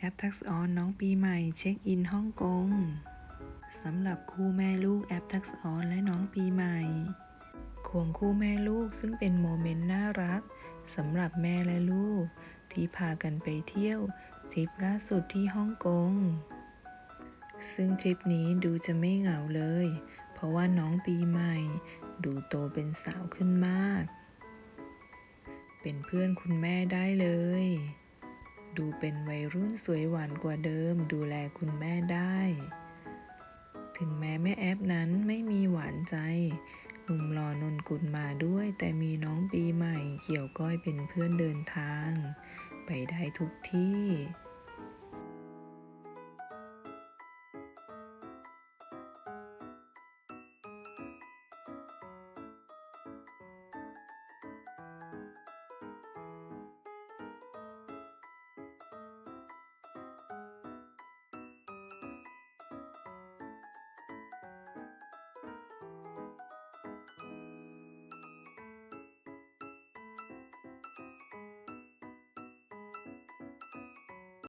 แอปทักษออนน้องปีใหม่เช็คอินฮ่องกงสำหรับคู่แม่ลูกแอปทักษออนและน้องปีใหม่ ควงคู่แม่ลูกซึ่งเป็นโมเมนต์น่ารักสำหรับแม่และลูก ที่พากันไปเที่ยวทริปล่าสุดที่ฮ่องกง ซึ่งทริปนี้ดูจะไม่เหงาเลย เพราะว่าน้องปีใหม่ ดูโตเป็นสาวขึ้นมาก เป็นเพื่อนคุณแม่ได้เลย เป็นวัยรุ่นสวยหวานกว่าเดิม ดูแลคุณแม่ได้ ถึงแม้แม่แอฟนั้นไม่มีหวานใจหนุ่มหล่อนนกุลมาด้วย แต่มีน้องปีใหม่เกี่ยวก้อยเป็นเพื่อนเดินทาง ไปได้ทุกที่